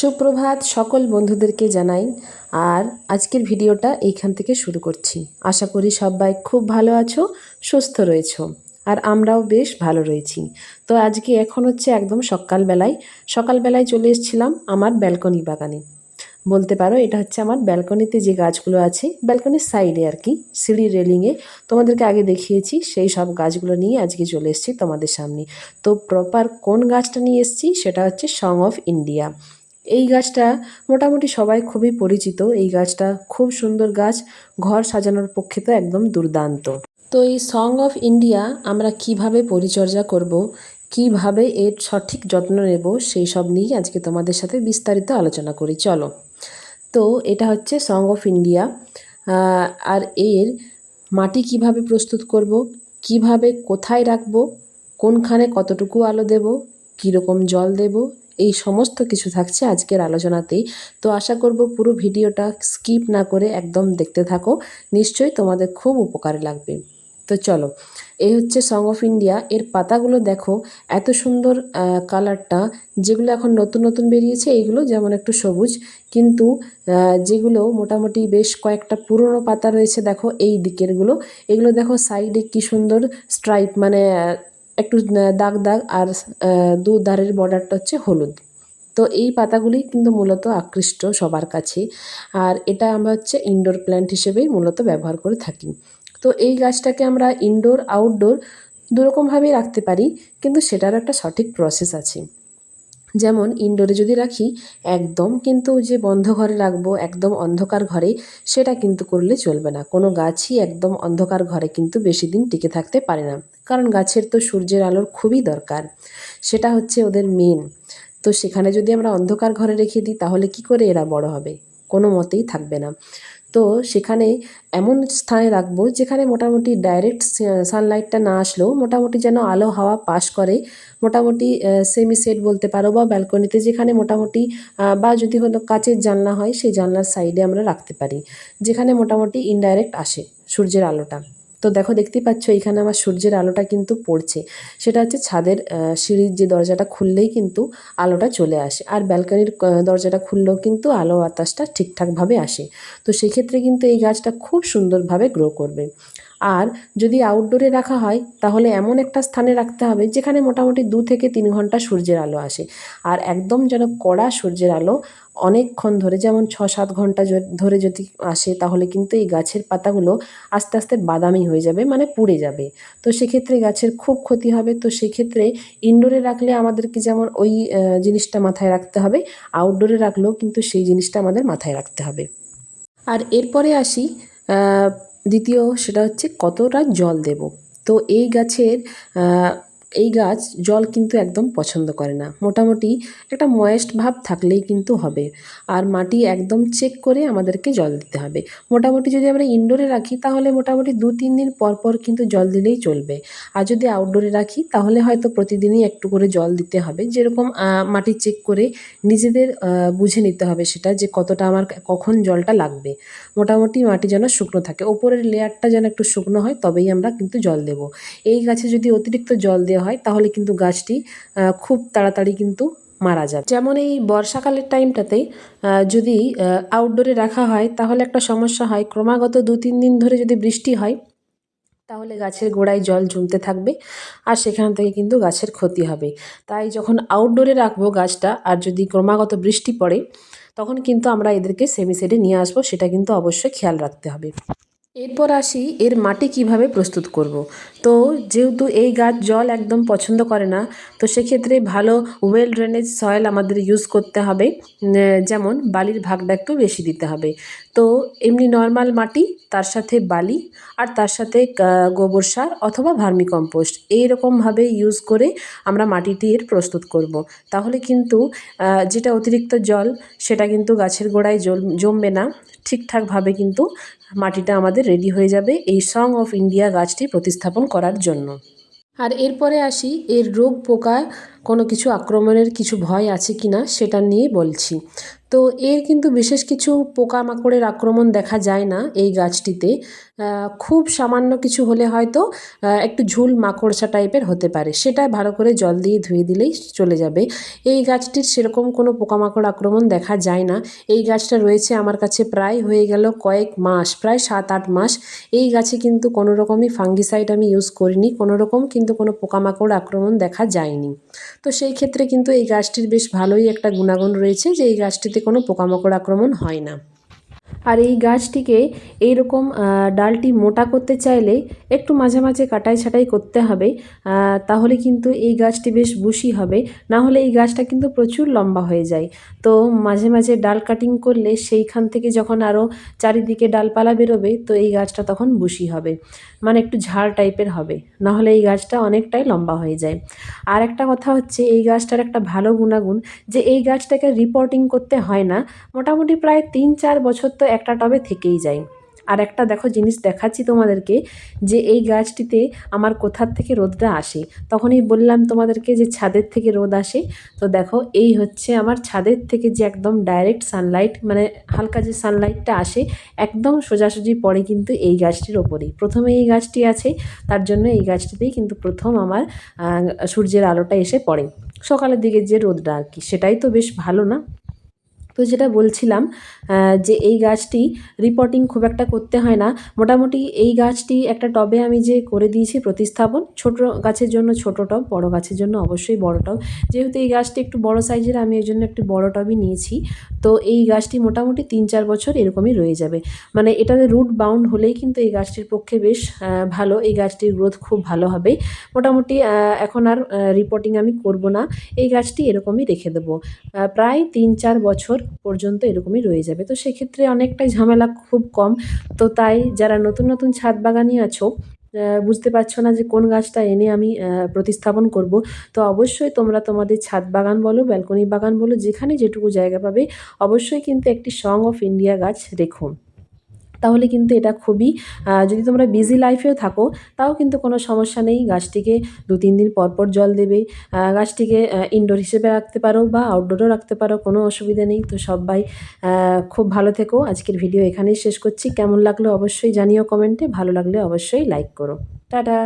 সুপ্রভাত সকল বন্ধুদেরকে জানাই, আর আজকের ভিডিওটা এইখান থেকে শুরু করছি। আশা করি সবাই খুব ভালো আছো, সুস্থ রয়েছো, আর আমরাও বেশ ভালো রয়েছি। তো আজকে এখন হচ্ছে একদম সকালবেলায় সকালবেলায় চলে এসেছিলাম আমার ব্যালকনি বাগানে। বলতে পারো এটা হচ্ছে আমার ব্যালকনিতে যে গাছগুলো আছে, ব্যালকনির সাইডে আর কি সিঁড়ি রেলিংয়ে। তোমাদেরকে আগে দেখিয়েছি, সেই সব গাছগুলো নিয়ে আজকে চলে এসেছি তোমাদের সামনে। তো প্রপার কোন গাছটা নিয়ে এসেছি, সেটা হচ্ছে সং অফ ইন্ডিয়া এই গাছটা মোটামুটি সবাই খুবই পরিচিত। এই গাছটা খুব সুন্দর গাছ। ঘর সাজানোর পক্ষে তো একদম দুর্দান্ত। তো এই সং অফ ইন্ডিয়া আমরা কীভাবে পরিচর্যা করব, কীভাবে এর সঠিক যত্ন নেব, সেই সব নিয়েই আজকে তোমাদের সাথে বিস্তারিত আলোচনা করি। চলো। তো এটা হচ্ছে সং অফ ইন্ডিয়া আর এর মাটি কীভাবে প্রস্তুত করব, কীভাবে কোথায় রাখব, কোনখানে কতটুকু আলো দেব, কীরকম জল দেব এই সমস্ত কিছু থাকছে আজকের আলোচনাতেই। তো আশা করব পুরো ভিডিওটা স্কিপ না করে একদম দেখতে থাকো। নিশ্চয়ই তোমাদের খুব উপকারে লাগবে। তো চলো, এই হচ্ছে সং অফ ইন্ডিয়া এর পাতাগুলো দেখো, এত সুন্দর কালারটা, যেগুলো এখন নতুন নতুন বেরিয়েছে, এইগুলো যেমন একটু সবুজ, কিন্তু যেগুলো মোটামুটি বেশ কয়েকটা পুরনো পাতা রয়েছে, দেখো এই দিকেরগুলো। এগুলো দেখো সাইডে কি সুন্দর স্ট্রাইপ মানে একটু দাগ দাগ আর দু ধারের বর্ডারটা হচ্ছে হলুদ। তো এই পাতাগুলি কিন্তু মূলত আকৃষ্ট সবার কাছে। আর এটা আমরা হচ্ছে ইনডোর প্ল্যান্ট হিসেবেই মূলত ব্যবহার করে থাকি। তো এই গাছটাকে আমরা ইনডোর আউটডোর দুরকমভাবেই রাখতে পারি, কিন্তু সেটার একটা সঠিক প্রসেস আছে। যেমন ইনডোরে যদি রাখি, একদম কিন্তু যে বন্ধ ঘরে রাখব, একদম অন্ধকার ঘরে, সেটা কিন্তু করলে চলবে না। কোনো গাছই একদম অন্ধকার ঘরে কিন্তু বেশি দিন টিকে থাকতে পারে না। কারণ গাছের তো সূর্যের আলোর খুবই দরকার। সেটা হচ্ছে ওদের মেন তো সেখানে যদি আমরা অন্ধকার ঘরে রেখে দিই, তাহলে কি করে এরা বড় হবে? কোনো মতেই থাকবে না। তো সেখানে এমন স্থানে রাখব যেখানে মোটামুটি ডাইরেক্ট সানলাইটটা না আসলেও মোটামুটি যেন আলো হাওয়া পাস করে। মোটামুটি সেমি সেট বলতে পারো বা ব্যালকনিতে যেখানে মোটামুটি বা যদি হলো কাচের জানলা হয় সেই জানলার সাইডে আমরা রাখতে পারি, যেখানে মোটামুটি ইনডাইরেক্ট আসে সূর্যের আলোটা। তো দেখো, দেখতেই পাচ্ছ, এখানে আমার সূর্যের আলোটা কিন্তু পড়ছে। সেটা হচ্ছে ছাদের সিঁড়ির যে দরজাটা খুললেই কিন্তু আলোটা চলে আসে। আর ব্যালকানির দরজাটা খুললেও কিন্তু আলো বাতাসটা ঠিকঠাকভাবে আসে। তো সেক্ষেত্রে কিন্তু এই গাছটা খুব সুন্দরভাবে গ্রো করবে। আর যদি আউটডোরে রাখা হয়, তাহলে এমন একটা স্থানে রাখতে হবে যেখানে মোটামুটি দু থেকে তিন ঘণ্টা সূর্যের আলো আসে। আর একদম যেন কড়া সূর্যের আলো অনেকক্ষণ ধরে, যেমন ছ সাত ঘণ্টা ধরে যদি আসে, তাহলে কিন্তু এই গাছের পাতাগুলো আস্তে আস্তে বাদামি হয়ে যাবে মানে পুড়ে যাবে। তো সেক্ষেত্রে গাছের খুব ক্ষতি হবে। তো সেক্ষেত্রে ইনডোরে রাখলে আমাদেরকে যেমন ওই জিনিসটা মাথায় রাখতে হবে আউটডোরে রাখলেও কিন্তু সেই জিনিসটা আমাদের মাথায় রাখতে হবে। আর এরপরে আসি দ্বিতীয় সেটা হচ্ছে কতটা জল দেব। তো এই গাছের এই গাছ জল কিন্তু একদম পছন্দ করে না। মোটামুটি একটা ময়েস্ট ভাব থাকলেই কিন্তু হবে। আর মাটি একদম চেক করে আমাদেরকে জল দিতে হবে। মোটামুটি যদি আমরা ইনডোরে রাখি, তাহলে মোটামুটি দু তিন দিন পর পর কিন্তু জল দিলেই চলবে। আর যদি আউটডোরে রাখি, তাহলে হয়তো প্রতিদিনই একটু করে জল দিতে হবে। যেরকম মাটি চেক করে নিজেদের বুঝে নিতে হবে সেটা যে কতটা আমার কখন জলটা লাগবে। মোটামুটি মাটি যেন শুকনো থাকে। ওপরের লেয়ারটা যেন একটু শুকনো হয়, তবেই আমরা কিন্তু জল দেব। এই গাছে যদি অতিরিক্ত জল দেওয়া হয়, তাহলে কিন্তু গাছটি খুব তাড়াতাড়ি কিন্তু মারা যাবে। যেমন এই বর্ষাকালের টাইমটাতে যদি আউটডোরে রাখা হয়, তাহলে একটা সমস্যা হয়। ক্রমাগত দু তিন দিন ধরে যদি বৃষ্টি হয়, তাহলে গাছের গোড়ায় জল জমতে থাকবে, আর সেখান থেকে কিন্তু গাছের ক্ষতি হবে। তাই যখন আউটডোরে রাখব গাছটা, আর যদি ক্রমাগত বৃষ্টি পড়ে, তখন কিন্তু আমরা এদেরকে সেমি সেডে নিয়ে আসব, সেটা কিন্তু অবশ্যই খেয়াল রাখতে হবে। এরপর আসি এর মাটি কীভাবে প্রস্তুত করব। তো যেহেতু এই গাছ জল একদম পছন্দ করে না, তো সেক্ষেত্রে ভালো ওয়েল ড্রেনেজ সয়েল আমাদের ইউজ করতে হবে যেমন বালির ভাগটা একটু বেশি দিতে হবে তো এমনি নর্মাল মাটি, তার সাথে বালি আর তার সাথে গোবর সার অথবা ভার্মি কম্পোস্ট এইরকমভাবে ইউজ করে আমরা মাটিটি এর প্রস্তুত করব। তাহলে কিন্তু যেটা অতিরিক্ত জল, সেটা কিন্তু গাছের গোড়ায় জমবে না ঠিকঠাকভাবে কিন্তু মাটিটা আমাদের রেডি হয়ে যাবে এই সং অফ ইন্ডিয়া গাছটি প্রতিস্থাপন করার জন্য। আর এরপরে আসি, এর রোগ পোকা কোনো কিছু আক্রমণের কিছু ভয় আছে কি না সেটা নিয়ে বলছি। তো এর কিন্তু বিশেষ কিছু পোকামাকড়ের আক্রমণ দেখা যায় না এই গাছটিতে। খুব সামান্য কিছু হলে হয়তো একটু ঝুল মাকড়সা টাইপের হতে পারে। সেটা ভালো করে জল দিয়ে ধুয়ে দিলেই চলে যাবে। এই গাছটির সেরকম কোনো পোকামাকড় আক্রমণ দেখা যায় না। এই গাছটা রয়েছে আমার কাছে প্রায় হয়ে গেল কয়েক মাস, প্রায় সাত আট মাস। এই গাছে কিন্তু কোনো রকমই ফাঙ্গিসাইড আমি ইউজ করিনি, কোনো রকম কিন্তু কোনো পোকামাকড় আক্রমণ দেখা যায়নি। তো সেই ক্ষেত্রে কিন্তু এই গাছটির বেশ ভালোই একটা গুণাগুণ রয়েছে যে এই গাছটিতে কোনো পোকামাকড় আক্রমণ হয় না। আর এই গাছটিকে এইরকম ডালটি মোটা করতে চাইলে একটু মাঝে মাঝে কাটাই ছাটাই করতে হবে তাহলে কিন্তু এই গাছটি বেশ বুশি হবে। না হলে এই গাছটা কিন্তু প্রচুর লম্বা হয়ে যায়। তো মাঝে মাঝে ডাল কাটিং করলে সেইখান থেকে যখন আরও চারিদিকে ডালপালা বেরোবে, তো এই গাছটা তখন বুশি হবে। মানে একটু ঝাড় টাইপের হবে। না হলে এই গাছটা অনেকটাই লম্বা হয়ে যায়। আর একটা কথা হচ্ছে, এই গাছটার একটা ভালো গুণাগুণ যে, এই গাছটাকে রিপোর্টিং করতে হয় না। মোটামুটি প্রায় তিন চার বছর তো একটা টবে থেকেই যায় আর একটা দেখো জিনিস দেখাচ্ছি তোমাদেরকে, যে এই গাছটিতে আমার কোথার থেকে রোদটা আসে। তখনই বললাম তোমাদেরকে যে ছাদের থেকে রোদ আসে। তো দেখো, এই হচ্ছে আমার ছাদের থেকে যে একদম ডাইরেক্ট সানলাইট মানে হালকা যে সানলাইটটা আসে, একদম সোজাসুজি পড়ে কিন্তু এই গাছটির ওপরেই। প্রথমে এই গাছটি আছে, তার জন্য এই গাছটিতেই কিন্তু প্রথম আমার সূর্যের আলোটা এসে পড়ে। সকালের দিকে যে রোদটা আর কি, সেটাই তো বেশ ভালো না? তো যেটা বলছিলাম যে এই গাছটি রিপোর্টিং খুব একটা করতে হয় না। মোটামুটি এই গাছটি একটা টবে আমি যে করে দিয়েছি প্রতিস্থাপন, ছোট গাছের জন্য ছোট টব, বড় গাছের জন্য অবশ্যই বড় টব। যেহেতু এই গাছটি একটু বড় সাইজের, আমি এই জন্য একটি বড় টবই নিয়েছি। তো এই গাছটি মোটামুটি তিন চার বছর এরকমই রয়ে যাবে। মানে এটাতে রুট বাউন্ড হলেই কিন্তু এই গাছটির পক্ষে বেশ ভালো। এই গাছটির গ্রোথ খুব ভালো হবে। মোটামুটি এখন আর রিপোর্টিং আমি করব না। এই গাছটি এরকমই রেখে দেবো। প্রায় তিন চার বছর পর্যন্ত এরকমই রয়ে যাবে। তো সেক্ষেত্রে অনেকটাই ঝামেলা খুব কম। তো তাই যারা নতুন নতুন ছাদ বাগানি আছো বুঝতে পারছ না যে কোন গাছটা এনে আমি প্রতিস্থাপন করব, তো অবশ্যই তোমরা তোমাদের ছাদ বাগান বলো, ব্যালকনি বাগান বলো, যেখানে যেটুকু জায়গা পাবে, অবশ্যই কিন্তু একটি সং অফ ইন্ডিয়া গাছ রেখো। তাহলে কিন্তু এটা খুবই যদি তোমরা বিজি লাইফেও থাকো, তাও কিন্তু কোনো সমস্যা নেই। গাছটিকে দু, তিন দিন পরপর পর জল দেবে। গাছটিকে ইনডোর হিসেবে রাখতে পারো বা আউটডোরও রাখতে পারো, কোনো অসুবিধা নেই। তো সবাই খুব ভালো থেকো। আজকের ভিডিও এখানেই শেষ করছি। কেমন লাগল অবশ্যই জানিও কমেন্টে। ভালো লাগলে অবশ্যই লাইক করো। টাটা!